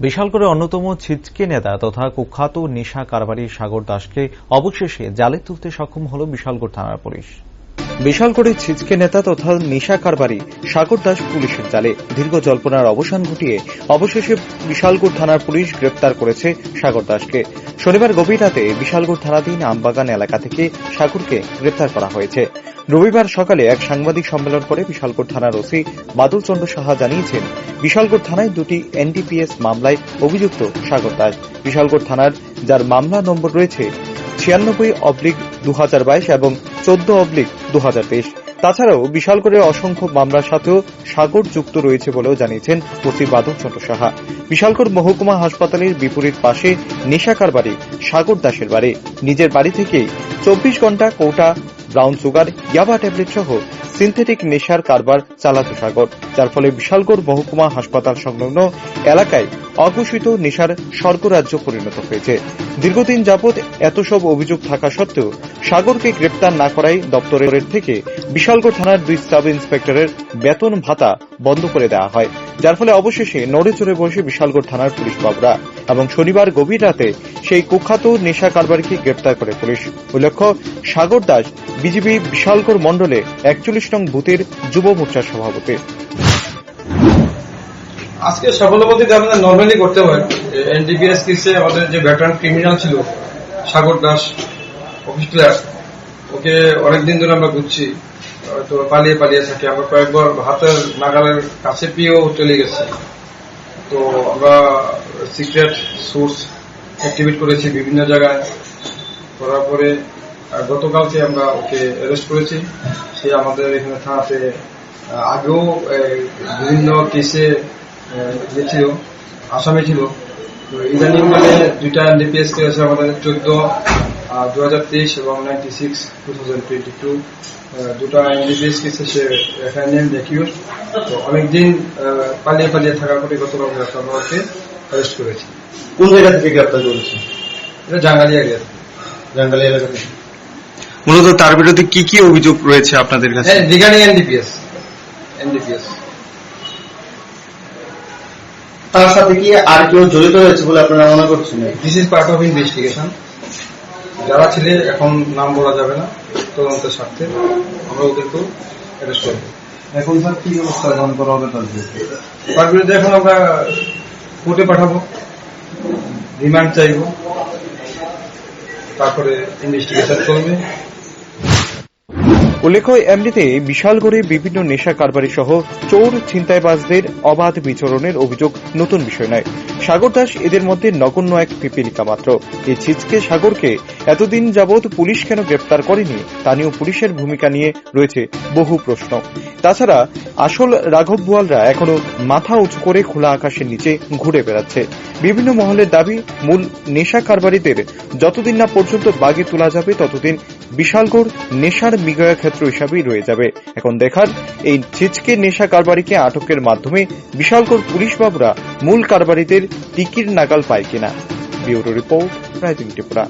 বিশালগড়ে অন্যতম ছিচকে নেতা তথা কুখ্যাত নেশা কারবারি সাগর দাসকে অবশেষে জালে তুলতে সক্ষম হল বিশালগড় থানার পুলিশ। বিশালগড়ের ছিচকে নেতা তথা নেশা কারবারি সাগর দাস পুলিশের জালে দীর্ঘ জল্পনার অবসান ঘটিয়ে অবশেষে বিশালগড় থানার পুলিশ গ্রেপ্তার করেছে সাগর দাসকে। শনিবার গভীর রাতে বিশালগড় থানাধীন আমবাগান এলাকা থেকে সাগরকে গ্রেপ্তার করা হয়েছে। রবিবার সকালে এক সাংবাদিক সম্মেলন করে বিশালগড় থানার ওসি বাদল চন্দ্র সাহা জানিয়েছেন বিশালগড় থানায় দুটি এনডিপিএস মামলায় অভিযুক্ত সাগর দাস বিশালগড় থানার যার মামলা নম্বর রয়েছে ছিয়ানব্বই অবলিক দু এবং চোদ্দ অবলিক দু হাজার তেইশ। তাছাড়াও বিশালগড়ের অসংখ্য মামলার সাথেও সাগর যুক্ত রয়েছে বলেও জানিয়েছেন ওসি বাদল চন্দ্র সাহা। বিশালগড় মহকুমা হাসপাতালের বিপরীত পাশে নেশাকার বাড়ি, সাগর দাসের বাড়ি। নিজের বাড়ি থেকে চব্বিশ ঘণ্টা কৌটা ব্রাউন সুগার, ইয়াবা ট্যাবলেট সহ সিনথেটিক নেশার কারবার চালাতো সাগর, যার ফলে বিশালগড় মহকুমা হাসপাতাল সংলগ্ন এলাকায় অঘোষিত নেশার স্বর্গরাজ্য পরিণত হয়েছে। দীর্ঘদিন যাবৎ এত সব অভিযোগ থাকা সত্ত্বেও সাগরকে গ্রেপ্তার না করায় দপ্তরের থেকে বিশালগড় থানার দুই সাব ইন্সপেক্টরের বেতন ভাতা বন্ধ করে দেওয়া হয়, যার ফলে অবশেষে নড়ে চড়ে বসে বিশালগড় থানার পুলিশ বাবরা এবং শনিবার গভীর রাতে সেই কুখ্যাত নেশা কারবারিকে গ্রেপ্তার করে পুলিশ। উল্লেখ্য, সাগর দাস বিজেপি বিশালগড় মণ্ডলে একচল্লিশ নং বুথের যুব মোর্চার সভাপতি। আজকে সফলপতি আমাদের নর্মালি করতে হয় এনডিপিএস কেসে আমাদের যে ভেটারান ক্রিমিনাল ছিল, সাগর দাস অফিস ক্লাস ওকে অনেকদিন ধরে আমরা বুঝছি তো পালিয়ে পালিয়ে থাকি। আমরা কয়েকবার হাতের নাগালের কাছে পেয়েও চলে গেছে। তো আমরা সিক্রেট সোর্স অ্যাক্টিভেট করেছি বিভিন্ন জায়গায়। করার পরে আর গতকালকে আমরা ওকে অ্যারেস্ট করেছি সে আমাদের এখানে থানাতে আগেও বিভিন্ন কেসে ছিল আসামে ছিল। তো ইদানিং মানে দুইটা এনডিপিএস কেস আছে আমাদের চোদ্দ দু হাজার তেইশ এবং ninety six two thousand twenty two দুটা এনডিপিএস কেসে সে এফআইএন দেখিও। তো অনেকদিন পালিয়ে পালিয়ে থাকার পরে গতকাল আমরা ওকে অ্যারেস্ট করেছি। কোন জায়গা থেকে গ্রেপ্তার করেছে? এটা জাঙ্গালিয়া গেছে জঙ্গালী এলাকা থেকে। মূলত তার বিরুদ্ধে কি কি অভিযোগ রয়েছে আপনাদের কাছে? হ্যাঁ রিগার্ডিং এনডিপিএস এনডিপিএস তার সাথে কি আর কেউ জড়িত রয়েছে বলে আপনারা মনে করছেন? This is part of investigation যারা ছেলে এখন নাম বলা যাবে না তদন্তের স্বার্থে। আমরা ওদেরকেও অ্যারেস্ট করব। এখন স্যার কি ব্যবস্থা গ্রহণ করা হবে তার বিরুদ্ধে? তার বিরুদ্ধে এখন আমরা কোর্টে পাঠাবো রিমান্ড চাইব। তারপরে ইনভেস্টিগেশন চলবে। উল্লেখ্য এমনিতে বিশালগড়ে বিভিন্ন নেশা কারবারি সহ চোর, ছিনতাইবাজদের অবাধ বিচরণের অভিযোগ নতুন বিষয় নয়। সাগর দাস এদের মধ্যে নগণ্য এক পিপিলিকা মাত্র। এই ছিচকে সাগরকে এতদিন যাবৎ পুলিশ কেন গ্রেপ্তার করেনি, তা নিয়েও পুলিশের ভূমিকা নিয়ে রয়েছে বহু প্রশ্ন। তাছাড়া, আসল রাঘব বোয়ালরা এখনও মাথা উঁচু করে খোলা আকাশের নিচে ঘুরে বেড়াচ্ছে। বিভিন্ন মহলের দাবি, মূল নেশা কারবারিদের যতদিন না পর্যন্ত বাগে তোলা যাবে, ততদিন বিশালগড় নেশার মিগয়া ক্ষেত্র হিসাবেই রয়ে যাবে। এখন দেখার, এই ছিচকে নেশা কারবারিকে আটকের মাধ্যমে বিশালগড় পুলিশ বাবুরা মূল কারবারিদের টিকির নাগাল পায় কিনা। Bureau report rising Tripura.